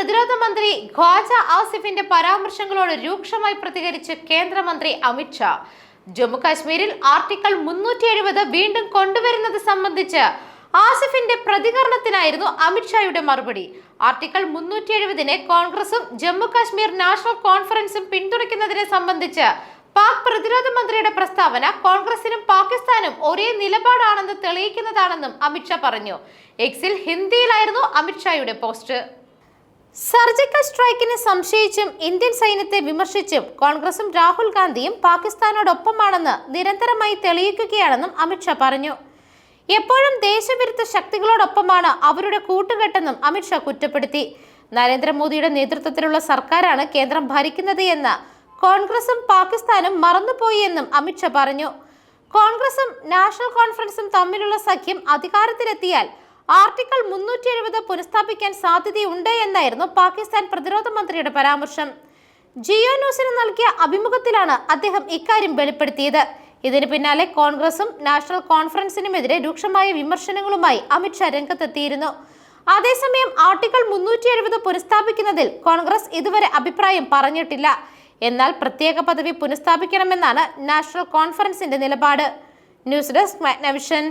പ്രതിരോധ മന്ത്രി ഖ്വാജ ആസിഫിന്റെ പരാമർശങ്ങളോട് രൂക്ഷമായി പ്രതികരിച്ച് കേന്ദ്രമന്ത്രി അമിത്ഷാ ജമ്മു കാശ്മീരിൽ ആർട്ടിക്കിൾ മുന്നൂറ്റി എഴുപത് വീണ്ടും കൊണ്ടുവരുന്നത് സംബന്ധിച്ച് ആസിഫിന്റെ പ്രതികരണത്തിനായിരുന്നു അമിത്ഷായുടെ മറുപടി. ആർട്ടിക്കിൾ മുന്നൂറ്റി എഴുപതിനെ കോൺഗ്രസും ജമ്മു കാശ്മീർ നാഷണൽ കോൺഫറൻസും പിന്തുണയ്ക്കുന്നതിനെ സംബന്ധിച്ച് പാക് പ്രതിരോധ മന്ത്രിയുടെ പ്രസ്താവന കോൺഗ്രസിനും പാകിസ്ഥാനും ഒരേ നിലപാടാണെന്ന് തെളിയിക്കുന്നതാണെന്നും അമിത്ഷാ പറഞ്ഞു. എക്സിൽ ഹിന്ദിയിലായിരുന്നു അമിത്ഷായുടെ പോസ്റ്റ്. സർജിക്കൽ സ്ട്രൈക്കിനെ സംശയിച്ചും ഇന്ത്യൻ സൈന്യത്തെ വിമർശിച്ചും കോൺഗ്രസും രാഹുൽ ഗാന്ധിയും പാകിസ്ഥാനോടൊപ്പമാണെന്ന് നിരന്തരമായി തെളിയിക്കുകയാണെന്നും അമിത്ഷാ പറഞ്ഞു. എപ്പോഴും ദേശവിരുദ്ധ ശക്തികളോടൊപ്പമാണ് അവരുടെ കൂട്ടുകെട്ടെന്നും അമിത്ഷാ കുറ്റപ്പെടുത്തി. നരേന്ദ്രമോദിയുടെ നേതൃത്വത്തിലുള്ള സർക്കാരാണ് കേന്ദ്രം ഭരിക്കുന്നത് എന്ന് കോൺഗ്രസും പാകിസ്ഥാനും മറന്നുപോയി എന്നും അമിത്ഷാ പറഞ്ഞു. കോൺഗ്രസും നാഷണൽ കോൺഫറൻസും തമ്മിലുള്ള സഖ്യം അധികാരത്തിലെത്തിയാൽ ആർട്ടിക്കിൾ മുന്നൂറ്റി എഴുപത് പുനഃസ്ഥാപിക്കാൻ സാധ്യതയുണ്ട് എന്നായിരുന്നു പാകിസ്ഥാൻ പ്രതിരോധ മന്ത്രിയുടെ പരാമർശം. ജിയോ ന്യൂസിന് നൽകിയ അഭിമുഖത്തിലാണ് അദ്ദേഹം ഇക്കാര്യം വെളിപ്പെടുത്തിയത്. ഇതിന് പിന്നാലെ കോൺഗ്രസും നാഷണൽ കോൺഫറൻസിനുമെതിരെ രൂക്ഷമായ വിമർശനങ്ങളുമായി അമിത്ഷാ രംഗത്തെത്തിയിരുന്നു. അതേസമയം ആർട്ടിക്കിൾ മുന്നൂറ്റി എഴുപത് പുനഃസ്ഥാപിക്കുന്നതിൽ കോൺഗ്രസ് ഇതുവരെ അഭിപ്രായം പറഞ്ഞിട്ടില്ല. എന്നാൽ പ്രത്യേക പദവി പുനഃസ്ഥാപിക്കണമെന്നാണ് നാഷണൽ കോൺഫറൻസിന്റെ നിലപാട്. News desk Magnavision.